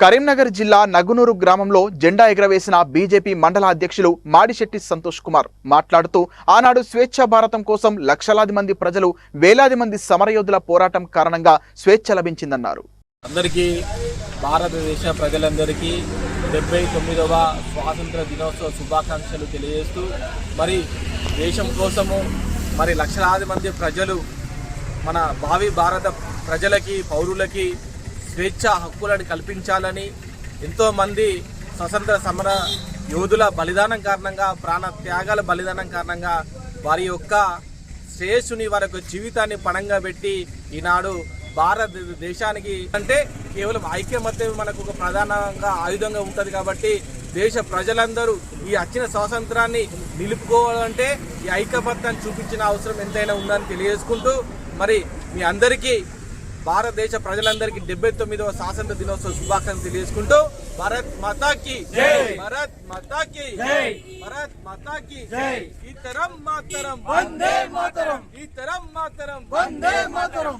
కరీంనగర్ జిల్లా నగునూరు గ్రామంలో జెండా ఎగరవేసిన బీజేపీ మండల అధ్యక్షులు మాడిశెట్టి సంతోష్ కుమార్ మాట్లాడుతూ ఆనాడు స్వేచ్ఛ భారతం కోసం లక్షలాది మంది ప్రజలు వేలాది మంది సమరయోధుల పోరాటం కారణంగా స్వేచ్ఛ లభించిందన్నారు. అందరికీ భారతదేశ ప్రజలందరికీ డెబ్బై తొమ్మిదవ స్వాతంత్ర దినోత్సవ శుభాకాంక్షలు తెలియజేస్తూ మరి దేశం కోసము మరి లక్షలాది మంది ప్రజలు మన భావి భారత ప్రజలకి పౌరులకి స్వేచ్ఛ హక్కులను కల్పించాలని ఎంతోమంది స్వతంత్ర సమర యోధుల బలిదానం కారణంగా ప్రాణ త్యాగాల బలిదానం కారణంగా వారి యొక్క శ్రేయస్సుని వారి యొక్క జీవితాన్ని పణంగా పెట్టి ఈనాడు భారతదేశానికి అంటే కేవలం ఐక్యమత్యం మనకు ఒక ప్రధానంగా ఆయుధంగా ఉంటుంది కాబట్టి దేశ ప్రజలందరూ ఈ వచ్చిన స్వాతంత్రాన్ని నిలుపుకోవాలంటే ఈ ఐక్యమత్యాన్ని చూపించిన అవసరం ఎంతైనా ఉందని తెలియజేసుకుంటూ మరి మీ అందరికీ భారతదేశ ప్రజలందరికీ డెబ్బై తొమ్మిదవ స్వాతంత్ర దినోత్సవ శుభాకాంక్షలు తెలియజేసుకుంటూ భారత్ మాతాకి భారత్ మాతాకి భారత్ మాతాకి ఈ తరం మాతరం. వందే మాతరం. ఈ తరం మాతరం. వందే మాతరం.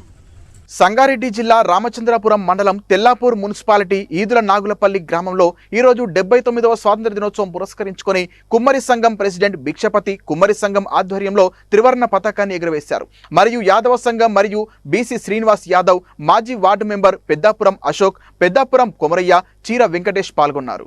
సంగారెడ్డి జిల్లా రామచంద్రపురం మండలం తెల్లాపూర్ మున్సిపాలిటీ ఈదుల నాగులపల్లి గ్రామంలో ఈరోజు డెబ్బై తొమ్మిదవ స్వాతంత్ర దినోత్సవం పురస్కరించుకొని కుమ్మరి సంఘం ప్రెసిడెంట్ భిక్షపతి కుమ్మరి సంఘం ఆధ్వర్యంలో త్రివర్ణ పతాకాన్ని ఎగురవేశారు. మరియు యాదవ సంఘం మరియు బీసీ శ్రీనివాస్ యాదవ్ మాజీ వార్డు మెంబర్ పెద్దాపురం అశోక్ పెద్దాపురం కొమరయ్య చీర వెంకటేష్ పాల్గొన్నారు.